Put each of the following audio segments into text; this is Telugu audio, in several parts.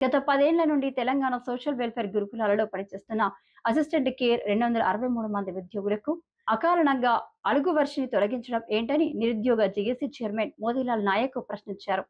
గత పదేళ్ళ నుండి తెలంగాణ సోషల్ వెల్ఫేర్ గురుకులాలలో పనిచేస్తున్న అసిస్టెంట్ కేర్ రెండు వందల అరవై మూడు మంది ఉద్యోగులకు అకారణంగా అలుగు వర్షిని తొలగించడం ఏంటని నిరుద్యోగ జేఏసీ చైర్మన్ మోతీలాల్ నాయక్ ప్రశ్నించారు.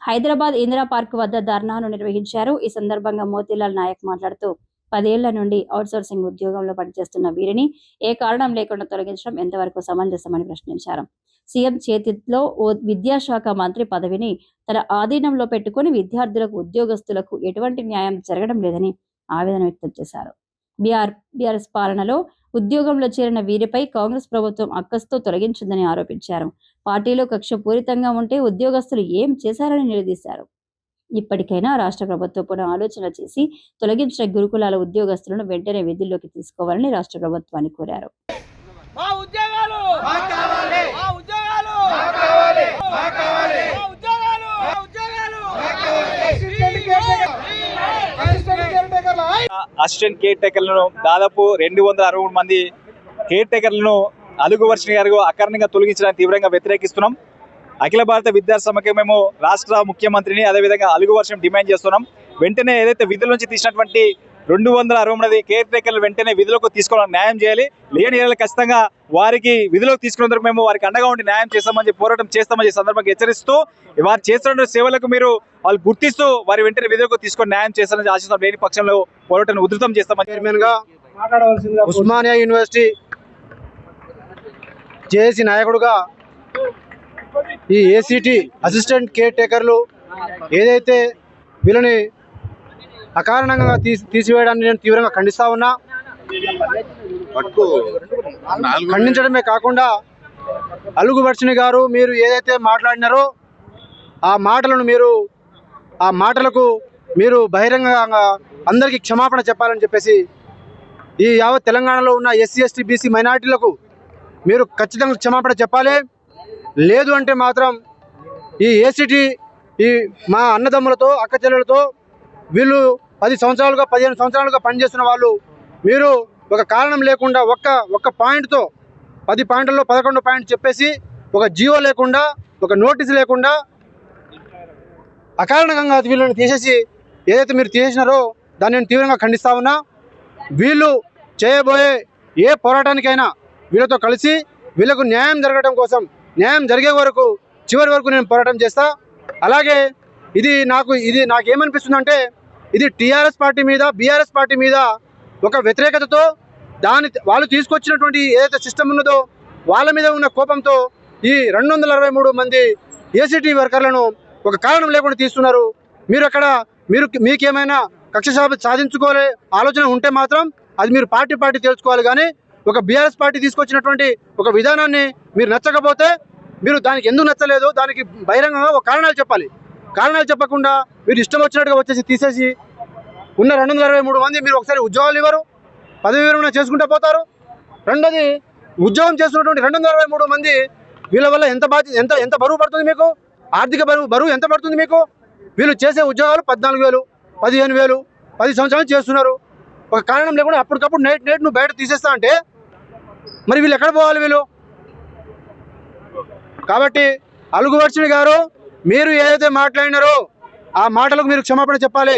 హైదరాబాద్ ఇందిరా పార్క్ వద్ద ధర్నాను నిర్వహించారు. ఈ సందర్భంగా మోతీలాల్ నాయక్ మాట్లాడుతూ పదేళ్ళ నుండి అవుట్సోర్సింగ్ ఉద్యోగంలో పనిచేస్తున్న వీరిని ఏ కారణం లేకుండా తొలగించడం ఎంతవరకు సమంజసమని ప్రశ్నించారు. సీఎం చేతిలో ఓ విద్యాశాఖ మంత్రి పదవిని తన ఆధీనంలో పెట్టుకుని విద్యార్థులకు ఉద్యోగస్తులకు ఎటువంటి న్యాయం జరగడం లేదని ఆవేదన వ్యక్తం చేశారు. బీఆర్ బీఆర్ఎస్ పాలనలో ఉద్యోగంలో చేరిన వీరిపై కాంగ్రెస్ ప్రభుత్వం అక్కస్తో తొలగించిందని ఆరోపించారు. పార్టీలో కక్షపూరితంగా ఉంటే ఉద్యోగస్తులు ఏం చేశారని నిలదీశారు. ఇప్పటికైనా రాష్ట్ర ప్రభుత్వం పునః ఆలోచన చేసి తొలగించిన గురుకులాల ఉద్యోగస్తులను వెంటనే విధుల్లోకి తీసుకోవాలని రాష్ట్ర ప్రభుత్వాన్ని కోరారు. మా ఉద్యోగాలు! మా ఉద్యోగాలు! మా ఉద్యోగాలు! మా ఉద్యోగాలు! అసిస్టెంట్ కేర్ టేకర్లను దాదాపు రెండు వందల అరవై మంది కేర్ టేకర్లను అలుగు వర్షిని గారు అకారణంగా తొలగించడానికి తీవ్రంగా వ్యతిరేకిస్తున్నాం. అఖిల భారత విద్యార్థి మేము రాష్ట్ర ముఖ్యమంత్రిని అదేవిధంగా అలుగు వర్షం డిమాండ్ చేస్తున్నాం. వెంటనే ఏదైతే విధుల నుంచి తీసినటువంటి రెండు వందల అరవై మంది కేర్ టేకర్లు వెంటనే విధులకు తీసుకోవాలని న్యాయం చేయాలి. లేని ఏళ్ళ ఖచ్చితంగా వారికి విధులకు తీసుకున్నందుకు మేము వారికి అండగా ఉండి న్యాయం చేస్తామని చెప్పి పోరాటం చేస్తామని చెప్పి సందర్భంగా హెచ్చరిస్తూ వారు చేస్తున్న సేవలకు మీరు వాళ్ళు గుర్తిస్తూ వారి వెంటనే విధులకు తీసుకొని న్యాయం చేస్తారని ఆశిస్తాం లేని పక్షంలో పోరాటాన్ని ఉధృతం చేస్తామని చైర్మన్గా ఉస్మానియా యూనివర్సిటీ జేఏసీ నాయకుడుగా ఈ ఏసీటీ అసిస్టెంట్ కేర్ టేకర్లు ఏదైతే వీళ్ళని అకారణంగా తీసి తీసివేయడాన్ని నేను తీవ్రంగా ఖండిస్తా ఉన్నా. ఖండించడమే కాకుండా అలుగు వర్షిణి గారు మీరు ఏదైతే మాట్లాడినారో ఆ మాటలను మీరు ఆ మాటలకు మీరు బహిరంగంగా అందరికీ క్షమాపణ చెప్పాలని చెప్పేసి ఈ యావత్ తెలంగాణలో ఉన్న ఎస్సీ ఎస్టీ బీసీ మైనార్టీలకు మీరు ఖచ్చితంగా క్షమాపణ చెప్పాలి. లేదు అంటే మాత్రం ఈ ఏసీటీ ఈ మా అన్నదమ్ములతో అక్క చెల్లెలతో వీళ్ళు పది సంవత్సరాలుగా పదిహేను సంవత్సరాలుగా పనిచేస్తున్న వాళ్ళు మీరు ఒక కారణం లేకుండా ఒక్క ఒక్క పాయింట్తో పది పాయింట్లలో పదకొండు పాయింట్ చెప్పేసి ఒక జియో లేకుండా ఒక నోటీస్ లేకుండా అకారణంగా వీళ్ళని తీసేసి ఏదైతే మీరు తీసేసినారో దాన్ని నేను తీవ్రంగా ఖండిస్తా ఉన్నా. వీళ్ళు చేయబోయే ఏ పోరాటానికైనా వీళ్ళతో కలిసి వీళ్ళకు న్యాయం జరగడం కోసం న్యాయం జరిగే వరకు చివరి వరకు నేను పోరాటం చేస్తా. అలాగే ఇది నాకు ఇది నాకేమనిపిస్తుందంటే ఇది టీఆర్ఎస్ పార్టీ మీద బీఆర్ఎస్ పార్టీ మీద ఒక వ్యతిరేకతతో దాని వాళ్ళు తీసుకొచ్చినటువంటి ఏదైతే సిస్టమ్ ఉన్నదో వాళ్ళ మీద ఉన్న కోపంతో ఈ రెండు వందల అరవై మూడు మంది ఏసీటీ వర్కర్లను ఒక కారణం లేకుండా తీస్తున్నారు. మీరు అక్కడ మీరు మీకేమైనా కక్ష సాధ- సాధించుకోలే ఆలోచన ఉంటే మాత్రం అది మీరు పార్టీ పార్టీ తెలుసుకోవాలి కానీ ఒక బీఆర్ఎస్ పార్టీ తీసుకొచ్చినటువంటి ఒక విధానాన్ని మీరు నచ్చకపోతే మీరు దానికి ఎందుకు నచ్చలేదు? దానికి బహిరంగంగా ఒక కారణాలు చెప్పాలి. కారణాలు చెప్పకుండా మీరు ఇష్టం వచ్చినట్టుగా వచ్చేసి తీసేసి ఉన్న రెండు వందల అరవై మూడు మంది మీరు ఒకసారి ఉద్యోగాలు ఇవ్వరు పదవి విరమణ చేసుకుంటూ పోతారు. రెండోది ఉద్యోగం చేస్తున్నటువంటి రెండు వందల అరవై మూడు మంది వీళ్ళ వల్ల ఎంత బాధ్యత ఎంత ఎంత బరువు పడుతుంది మీకు? ఆర్థిక బరువు బరువు ఎంత పడుతుంది మీకు? వీళ్ళు చేసే ఉద్యోగాలు పద్నాలుగు వేలు పదిహేను వేలు పది సంవత్సరాలు చేస్తున్నారు. ఒక కారణం లేకుండా అప్పటికప్పుడు నేట్ నేట్ నువ్వు బయట తీసేస్తా అంటే మరి వీళ్ళు ఎక్కడ పోవాలి వీళ్ళు? కాబట్టి అలుగు గారు మీరు ఏదైతే మాట్లాడినారో ఆ మాటలకు మీరు క్షమాపణ చెప్పాలి.